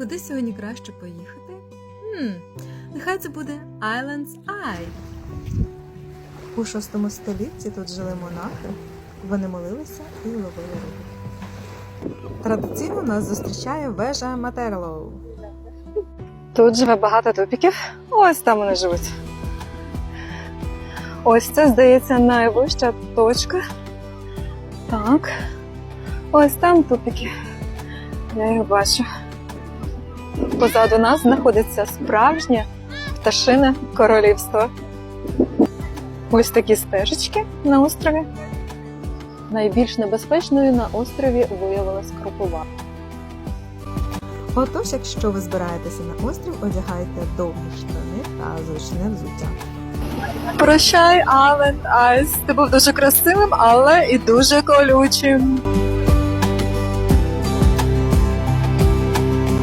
Куди сьогодні краще поїхати? Хм, нехай це буде Island's Eye. У шостому столітті тут жили монахи, вони молилися і ловили рибу. Традиційно нас зустрічає вежа Матерлоу. Тут живе багато тупіків. Ось там вони живуть. Ось це, здається, найвища точка. Так. Ось там тупіки. Я їх бачу. Позаду нас знаходиться справжнє пташине королівство. Ось такі стежечки на острові. Найбільш небезпечною на острові виявилась кропова. Отож, якщо ви збираєтеся на острів, одягайте довгі штани та зручне взуття. Прощай, Ален Айс. Ти був дуже красивим, але і дуже колючим.